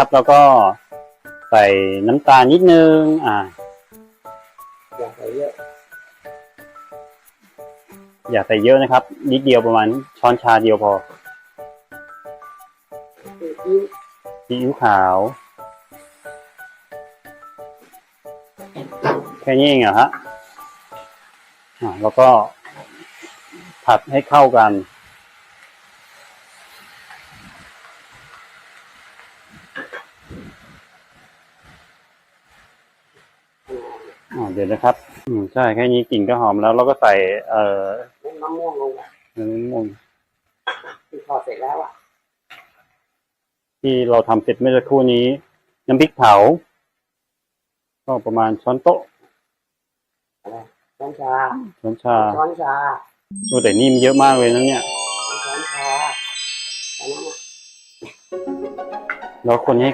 ครับแล้วก็ใส่น้ำตาลนิดนึง อ่า อย่าใส่เยอะอย่าใส่เยอะนะครับ นิดเดียวประมาณช้อนชาเดียวพอซีอิ๊วซีอิ๊วขาว แค่นี้เองเหรอฮะอ่าแล้วก็ผัดให้เข้ากัน อ่าเดี๋ยวนะครับ อืมใช่แค่นี้กลิ่นก็หอมแล้ว เราก็ใส่ เอ่อน้ำมะม่วงลงไปน้ำมันที่ทอดเสร็จแล้วอะ ที่เราทำเสร็จเมื่อสักครู่นี้ น้ำพริกเผา ก็ประมาณช้อนโต๊ะอะไรช้อนชาช้อนชาช้อนชาโอ้แต่นี่มันเยอะมากเลยนะเนี่ยช้อนชาอันนั้นน่ะแล้วคนให้